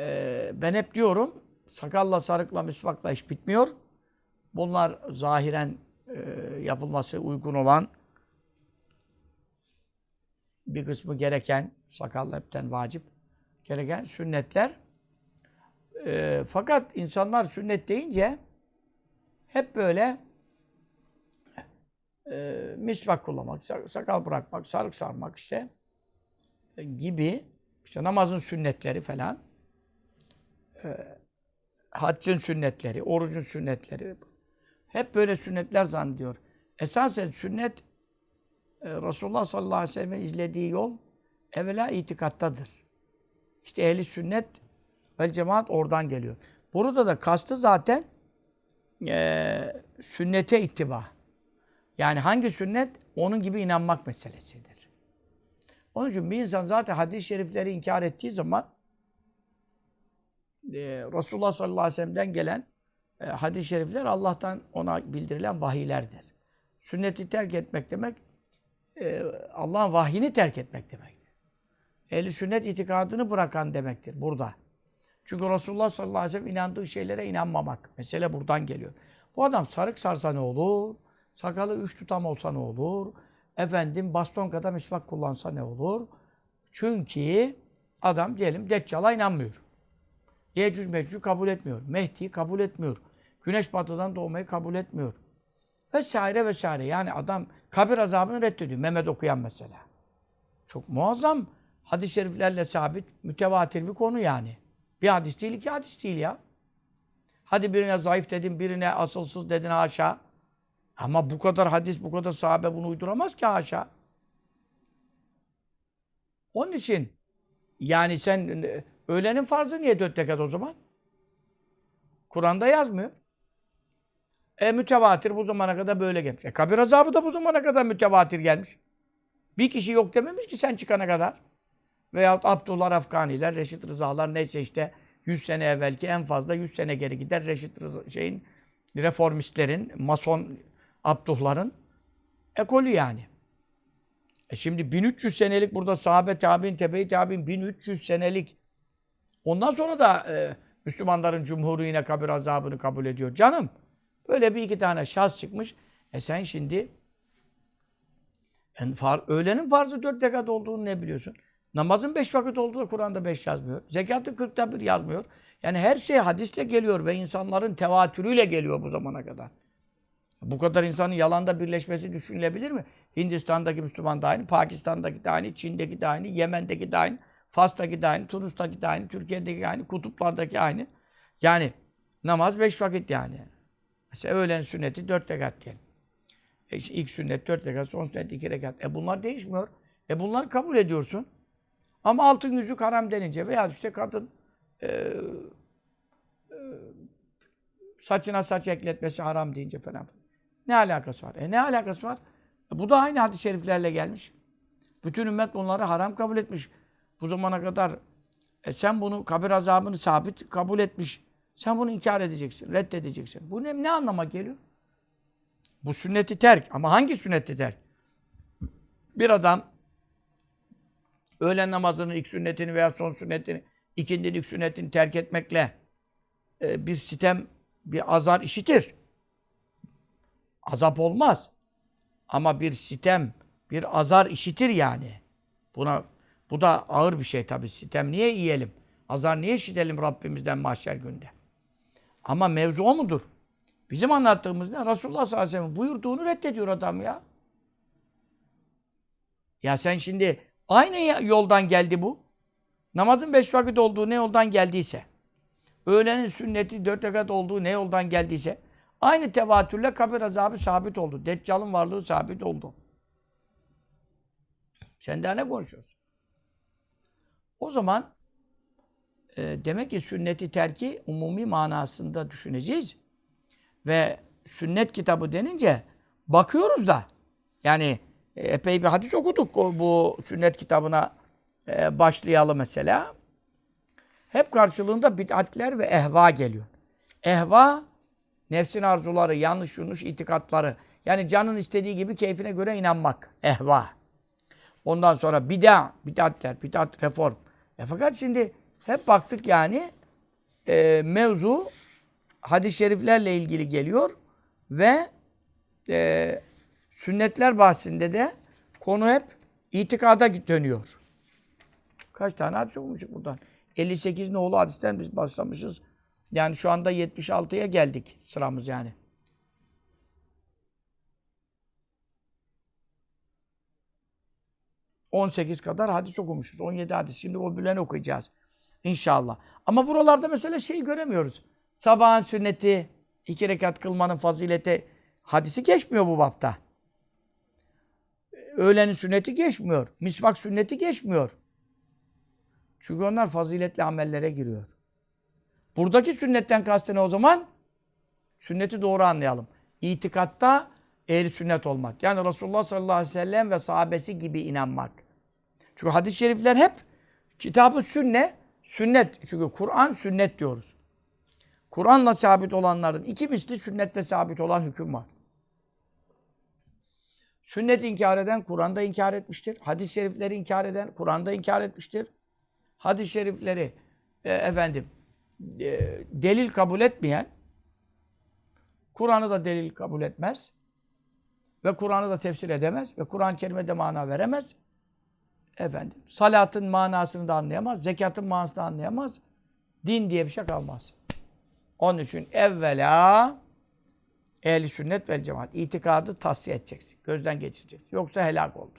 e, ben hep diyorum sakalla, sarıkla, misvakla iş bitmiyor. Bunlar zahiren e, yapılması uygun olan bir kısmı gereken, sakal hepten vacip, gereken sünnetler. E, fakat insanlar sünnet deyince hep böyle e, misvak kullanmak, sak- sakal bırakmak, sarık sarmak işte e, gibi işte namazın sünnetleri falan e, haccın sünnetleri, orucun sünnetleri hep böyle sünnetler zannediyor. Esasen sünnet e, Resulullah sallallahu aleyhi ve sellem'in izlediği yol evvela itikattadır. İşte ehli sünnet vel cemaat oradan geliyor. Burada da kastı zaten e, sünnete ittiba. Yani hangi sünnet? Onun gibi inanmak meselesidir. Onun için bir insan zaten hadis-i şerifleri inkar ettiği zaman e, Resulullah sallallahu aleyhi ve sellem'den gelen e, hadis-i şerifler Allah'tan ona bildirilen vahiylerdir. Sünneti terk etmek demek e, Allah'ın vahyini terk etmek demektir. Ehli sünnet itikadını bırakan demektir burada. Çünkü Resulullah sallallahu aleyhi ve sellem inandığı şeylere inanmamak. Mesele buradan geliyor. Bu adam sarık sarsa ne olur? Sakalı üç tutam olsa ne olur? Efendim baston kadar misvak kullansa ne olur? Çünkü adam diyelim Deccal'a inanmıyor. Yecüc Mecüc'ü kabul etmiyor. Mehdi'yi kabul etmiyor. Güneş batıdan doğmayı kabul etmiyor. Vesaire vesaire. Yani adam kabir azabını reddediyor. Mehmet okuyan mesela. Çok muazzam hadis-i şeriflerle sabit, mütevatir bir konu yani. Bir hadis değil, iki hadis değil ya. Hadi birine zayıf dedin, birine asılsız dedin haşa. Ama bu kadar hadis, bu kadar sahabe bunu uyduramaz ki haşa. Onun için yani sen öğlenin farzı niye dört rekat o zaman? Kur'an'da yazmıyor. E mütevatir bu zamana kadar böyle gelmiş. E kabir azabı da bu zamana kadar mütevatir gelmiş. Bir kişi yok dememiş ki sen çıkana kadar. Veyahut Abdullah Afganiler, Reşit Rızalar neyse işte 100 sene evvelki en fazla 100 sene geri gider. Reşit Rıza, şeyin reformistlerin, mason Abduhların ekolü yani. E şimdi 1300 senelik burada sahabe tabi'in, tebe-i tabi'in 1300 senelik. Ondan sonra da e, Müslümanların cumhuru yine kabir azabını kabul ediyor. Canım böyle bir iki tane şahs çıkmış. E sen şimdi en far, öğlenin farzı dört rekat olduğunu ne biliyorsun? Namazın beş vakit olduğu da Kur'an'da beş yazmıyor. Zekatın kırkta bir yazmıyor. Yani her şey hadisle geliyor ve insanların tevatürüyle geliyor bu zamana kadar. Bu kadar insanın yalanda birleşmesi düşünülebilir mi? Hindistan'daki Müslüman da aynı, Pakistan'daki de aynı, Çin'deki de aynı, Yemen'deki de aynı, Fas'taki de aynı, Tunus'taki de aynı, Türkiye'deki de aynı, kutuplardaki aynı. Yani namaz beş vakit yani. Mesela öğlen sünneti dört rekat diyelim. E işte ilk sünnet dört rekat, son sünnet iki rekat. E bunlar değişmiyor. E bunları kabul ediyorsun. Ama altın yüzük haram denince veya işte kadın e, e, saçına saç ekletmesi haram deyince falan. Ne alakası var? E ne alakası var? E bu da aynı hadis-i şeriflerle gelmiş. Bütün ümmet bunları haram kabul etmiş. Bu zamana kadar e sen bunu kabir azabını sabit kabul etmiş. Sen bunu inkar edeceksin, reddedeceksin. Bu ne, ne anlama geliyor? Bu sünneti terk. Ama hangi sünneti terk? Bir adam öğlen namazının ilk sünnetini veya son sünnetini, ikindinin ilk sünnetini terk etmekle e, bir sitem, bir azar işitir. Azap olmaz. Ama bir sitem, bir azar işitir yani. Buna bu da ağır bir şey tabii. Sitem niye yiyelim? Azar niye işitelim Rabbimizden mahşer günde? Ama mevzu o mudur? Bizim anlattığımız ne? Resulullah sallallahu aleyhi ve sellem buyurduğunu reddediyor adam ya. Ya sen şimdi aynı yoldan geldi bu. Namazın beş vakit olduğu ne yoldan geldiyse, öğlenin sünneti dört rekat olduğu ne yoldan geldiyse, aynı tevatürle kabir azabı sabit oldu. Deccal'ın varlığı sabit oldu. Sen daha ne konuşuyorsun? O zaman e, demek ki sünneti terki umumi manasında düşüneceğiz. Ve sünnet kitabı denince bakıyoruz da yani e, epey bir hadis okuduk bu sünnet kitabına e, başlayalı mesela. Hep karşılığında bid'atler ve ehva geliyor. Ehva, nefsin arzuları, yanlış yanlış itikatları. Yani canın istediği gibi keyfine göre inanmak. Ehva. Ondan sonra bid'a, bid'atler, bid'at reform. E fakat şimdi hep baktık yani e, mevzu hadis-i şeriflerle ilgili geliyor ve e, sünnetler bahsinde de konu hep itikada dönüyor. Kaç tane hadis okumuşuz buradan? 58 nolu hadisten biz başlamışız. Yani şu anda 76'ya geldik sıramız yani. ...18 kadar hadis okumuşuz. 17 hadis. Şimdi o büleni okuyacağız. İnşallah. Ama buralarda mesela şeyi göremiyoruz. Sabahın sünneti, iki rekat kılmanın fazileti hadisi geçmiyor bu bapta. Öğlenin sünneti geçmiyor. Misvak sünneti geçmiyor. Çünkü onlar faziletli amellere giriyor. Buradaki sünnetten kastı ne o zaman? Sünneti doğru anlayalım. İtikatta ehli sünnet olmak. Yani Resulullah sallallahu aleyhi ve sellem ve sahabesi gibi inanmak. Çünkü hadis-i şerifler hep kitabı sünne, sünnet. Çünkü Kur'an sünnet diyoruz. Kur'an'la sabit olanların iki misli sünnette sabit olan hüküm var. Sünnet inkar eden Kur'an'da inkar etmiştir. Hadis-i şerifleri inkar eden Kur'an'da inkar etmiştir. Hadis-i şerifleri e, efendim e, delil kabul etmeyen Kur'an'ı da delil kabul etmez ve Kur'an'ı da tefsir edemez ve Kur'an-ı Kerim'e de mana veremez. Efendim, salatın manasını da anlayamaz, zekatın manasını da anlayamaz. Din diye bir şey kalmaz. Onun için evvela ehli sünnet vel cemaat itikadı tahsiye edeceksin. Gözden geçireceksin. Yoksa helak oldu.